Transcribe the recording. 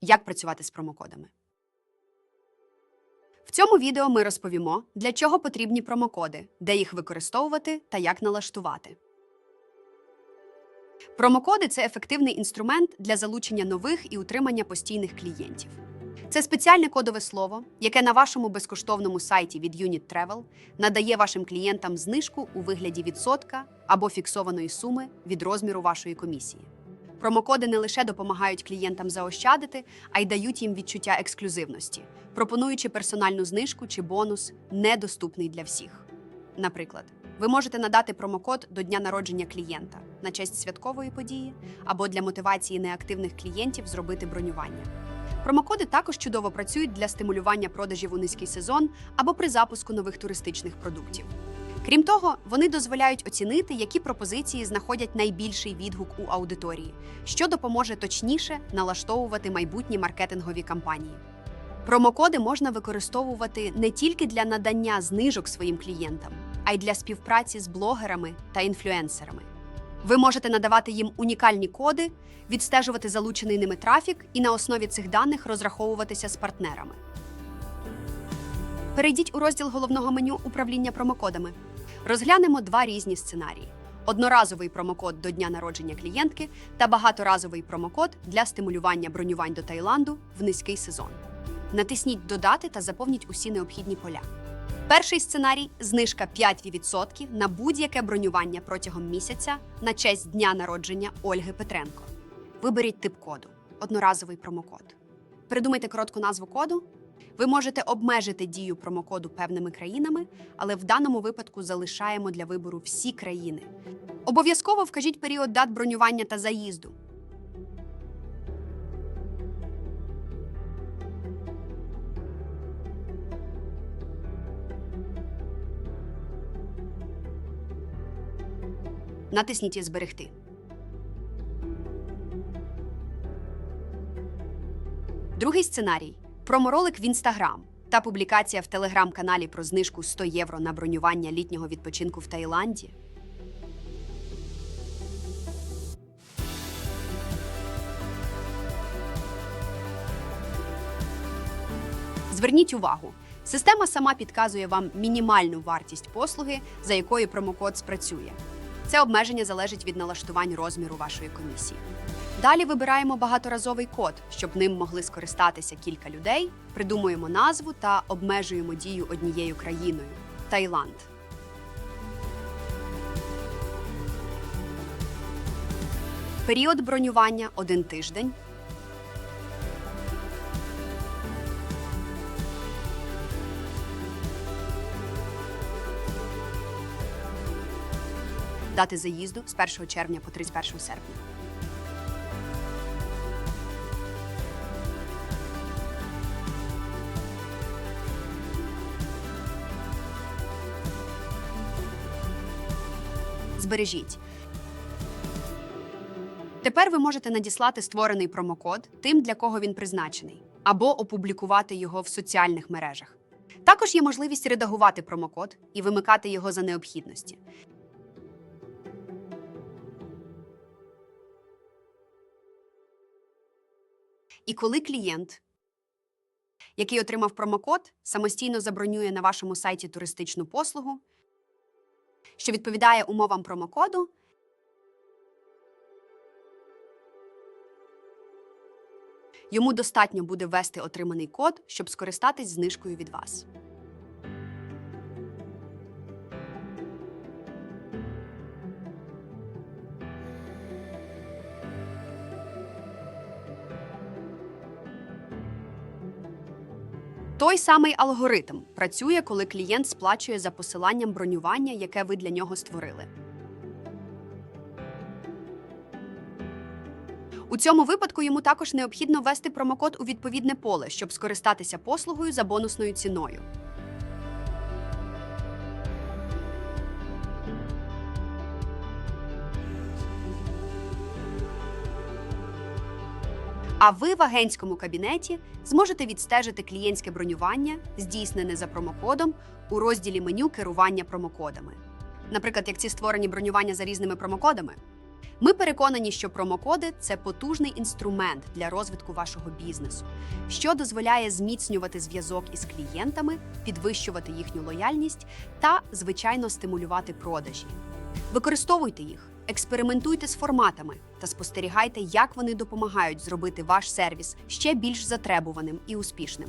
Як працювати з промокодами? В цьому відео ми розповімо, для чого потрібні промокоди, де їх використовувати та як налаштувати. Промокоди це ефективний інструмент для залучення нових і утримання постійних клієнтів. Це спеціальне кодове слово, яке на вашому безкоштовному сайті від Unit Travel надає вашим клієнтам знижку у вигляді відсотка або фіксованої суми від розміру вашої комісії. Промокоди не лише допомагають клієнтам заощадити, а й дають їм відчуття ексклюзивності, пропонуючи персональну знижку чи бонус, недоступний для всіх. Наприклад, ви можете надати промокод до дня народження клієнта на честь святкової події або для мотивації неактивних клієнтів зробити бронювання. Промокоди також чудово працюють для стимулювання продажів у низький сезон або при запуску нових туристичних продуктів. Крім того, вони дозволяють оцінити, які пропозиції знаходять найбільший відгук у аудиторії, що допоможе точніше налаштовувати майбутні маркетингові кампанії. Промокоди можна використовувати не тільки для надання знижок своїм клієнтам, а й для співпраці з блогерами та інфлюенсерами. Ви можете надавати їм унікальні коди, відстежувати залучений ними трафік і на основі цих даних розраховуватися з партнерами. Перейдіть у розділ головного меню управління промокодами. Розглянемо два різні сценарії: одноразовий промокод до дня народження клієнтки та багаторазовий промокод для стимулювання бронювань до Таїланду в низький сезон. Натисніть Додати та заповніть усі необхідні поля. Перший сценарій знижка 5% на будь-яке бронювання протягом місяця на честь дня народження Ольги Петренко. Виберіть тип коду одноразовий промокод. Придумайте коротку назву коду. Ви можете обмежити дію промокоду певними країнами, але в даному випадку залишаємо для вибору всі країни. Обов'язково вкажіть період дат бронювання та заїзду. Натисніть Зберегти. Другий сценарій проморолик в інстаграм та публікація в телеграм-каналі про знижку 100 євро на бронювання літнього відпочинку в Таїланді. Зверніть увагу, система сама підказує вам мінімальну вартість послуги, за якою промокод спрацює. Це обмеження залежить від налаштувань розміру вашої комісії. Далі вибираємо багаторазовий код, щоб ним могли скористатися кілька людей, придумуємо назву та обмежуємо дію однією країною Таїланд. Період бронювання один тиждень. Дати заїзду з 1 червня по 31 серпня. Збережіть. Тепер ви можете надіслати створений промокод тим, для кого він призначений, або опублікувати його в соціальних мережах. Також є можливість редагувати промокод і вимикати його за необхідності. І коли клієнт, який отримав промокод, самостійно забронює на вашому сайті туристичну послугу, що відповідає умовам промокоду, йому достатньо буде ввести отриманий код, щоб скористатись знижкою від вас. Той самий алгоритм працює, коли клієнт сплачує за посиланням бронювання, яке ви для нього створили. У цьому випадку йому також необхідно ввести промокод у відповідне поле, щоб скористатися послугою за бонусною ціною. А ви в агентському кабінеті зможете відстежити клієнтське бронювання, здійснене за промокодом, у розділі меню керування промокодами. Наприклад, як ці створені бронювання за різними промокодами, Ми переконані, що промокоди це потужний інструмент для розвитку вашого бізнесу, що дозволяє зміцнювати зв'язок із клієнтами, підвищувати їхню лояльність та, звичайно, стимулювати продажі. Використовуйте їх, експериментуйте з форматами та спостерігайте, як вони допомагають зробити ваш сервіс ще більш затребуваним і успішним.